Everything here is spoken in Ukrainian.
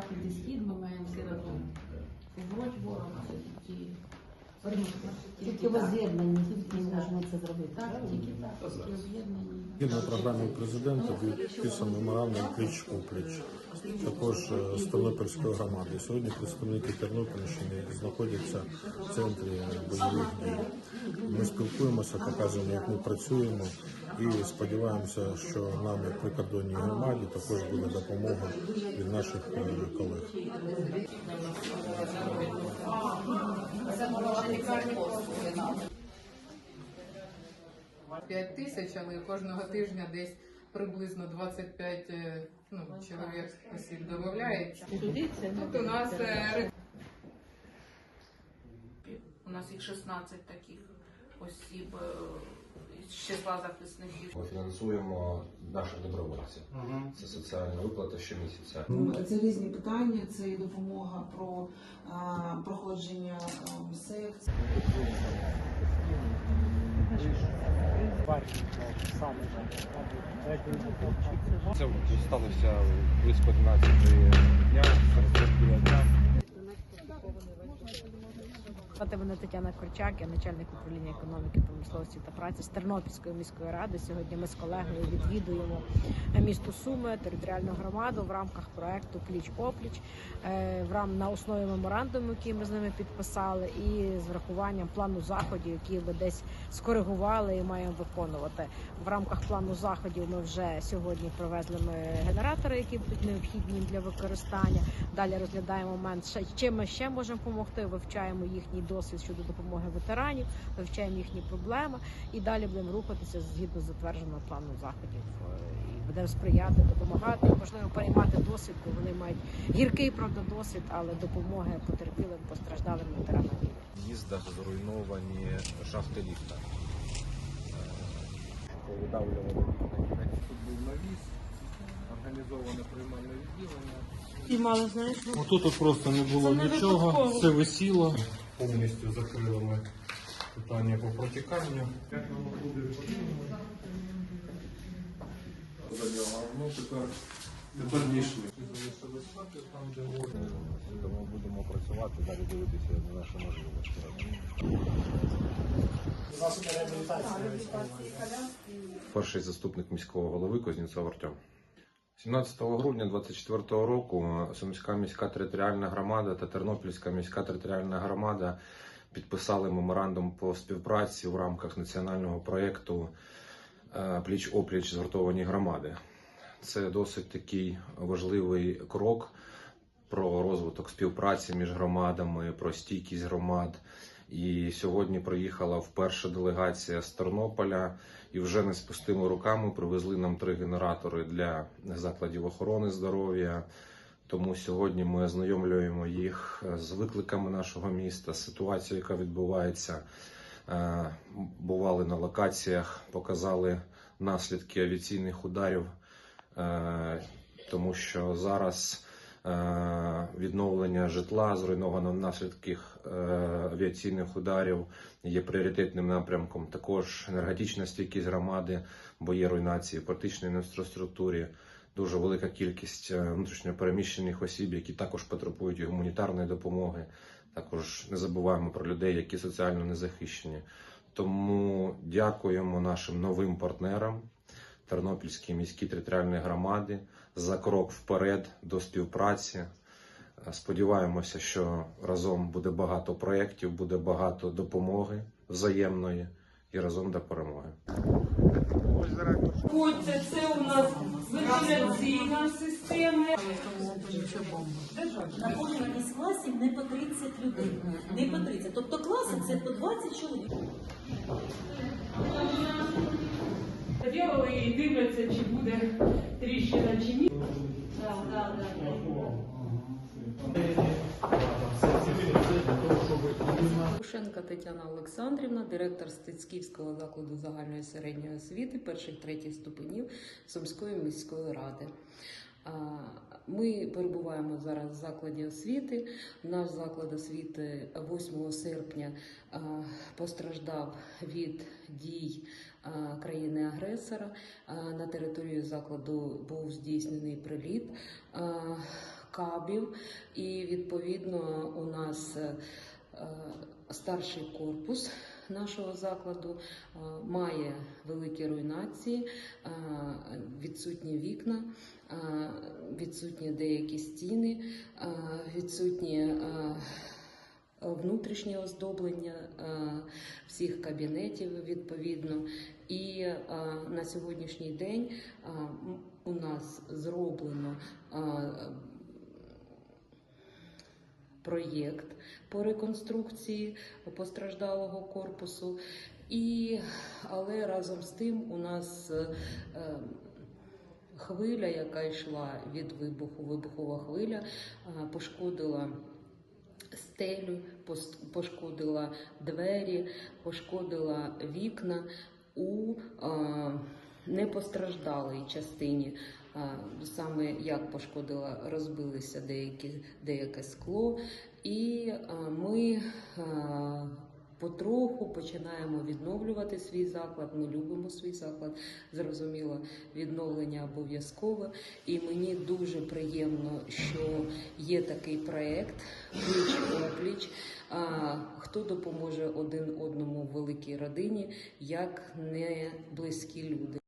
захід і схід ми маємо всі разом. Збрось ворога ті. Тільки воз'єднані, тільки можемо це зробити. Так, тільки так, тільки об'єднані. Згідно програми президента підписаний меморандум пліч опліч також е, з Тернопільською громадою. Сьогодні представники Тернопільщини знаходяться в центрі бойових дій. Ми спілкуємося, показуємо, як ми працюємо, і сподіваємося, що нам, як прикордонній громаді, також буде допомога від наших е, колег. П'ять тисяч, але кожного тижня десь приблизно 25 е, ну, чоловік осіб додається. Тут у нас е, У нас їх 16 таких осіб з числа захисників. Ми фінансуємо наших добровольців. Це соціальна виплата щомісяця. Це різні питання, це і допомога про а, проходження а, секцій. Це сталося близько 11 дня. Звати мене Тетяна Корчак, я начальник управління економіки, промисловості та праці з Тернопільської міської ради. Сьогодні ми з колегою відвідуємо місто Суми, територіальну громаду в рамках проекту Пліч опліч е, в на основі меморандуму, який ми з ними підписали, і з врахуванням плану заходів, які ми десь скоригували і маємо виконувати. В рамках плану заходів ми вже сьогодні привезли ми генератори, які будуть необхідні для використання. Далі розглядаємо момент, чим ми ще можемо допомогти. Вивчаємо їхній досвід щодо допомоги ветеранів, вивчаємо їхні проблеми і далі будемо рухатися згідно затвердженого плану заходів. Е, І будемо сприяти, допомагати, і, можливо, переймати досвід, бо вони мають гіркий правда досвід, але допомоги потерпілим постраждалим ветеранам. війни. В їздах зруйновані шахти ліфта. Повидавлювали. Тут був навіс, організоване приймальне відділення. І мало знаєш, Отут от просто не було нічого, все висіло. Повністю закрили ми питання по протіканню. Ну тепер, тепер хати там, де. Тому будемо працювати, далі дивитися на наші можливості. Перший заступник міського голови Кузнєцов Артем. 17 грудня 2024 року Сумська міська територіальна громада та Тернопільська міська територіальна громада підписали меморандум по співпраці в рамках національного проєкту е, Пліч опліч згуртовані громади. Це досить такий важливий крок про розвиток співпраці між громадами, про стійкість громад. І сьогодні приїхала вперше делегація з Тернополя і вже не з пустими руками привезли нам три генератори для закладів охорони здоров'я. Тому сьогодні ми ознайомлюємо їх з викликами нашого міста, з ситуацією, яка відбувається. Е, Бували на локаціях, показали наслідки авіаційних ударів, е, тому що зараз відновлення житла зруйновано внаслідок е, авіаційних ударів є пріоритетним напрямком. Також енергетична стійкість громади, бо є руйнації в практичній інфраструктурі. Дуже велика кількість е, внутрішньопереміщених осіб, які також потребують гуманітарної допомоги. Також не забуваємо про людей, які соціально незахищені. Тому дякуємо нашим новим партнерам Тернопільській міській територіальної громади за крок вперед до співпраці. Сподіваємося, що разом буде багато проєктів, буде багато допомоги взаємної і разом до перемоги. Ходьте, це у нас вентиляційна система. На кожному із класів не по 30 людей. Не по 30. Тобто класи це по 20 чоловік. Ділили і дивляться, чи буде тріщина, чи ні. Лушенка Тетяна Олександрівна, директор Стецьківського закладу загальної середньої освіти перших третіх ступенів Сумської міської ради. Ми перебуваємо зараз в закладі освіти. Наш заклад освіти 8 серпня постраждав від дій країни-агресора. На територію закладу був здійснений приліт. Кабів, і відповідно у нас е, старший корпус нашого закладу е, має великі руйнації, е, відсутні вікна, е, відсутні деякі стіни, відсутні. Внутрішнє оздоблення всіх кабінетів відповідно, і на сьогоднішній день у нас зроблено проєкт по реконструкції постраждалого корпусу. І, але разом з тим у нас е, е, хвиля, яка йшла від вибуху, вибухова хвиля, е, пошкодила стелю, пошкодила двері, пошкодила вікна у е, непостраждалій частині. Е, Саме як пошкодила, розбилися деякі, деяке скло, і ми потроху починаємо відновлювати свій заклад. Ми любимо свій заклад. Зрозуміло, відновлення обов'язкове. І мені дуже приємно, що є такий проект пліч опліч. Хто допоможе один одному в великій родині, як не близькі люди.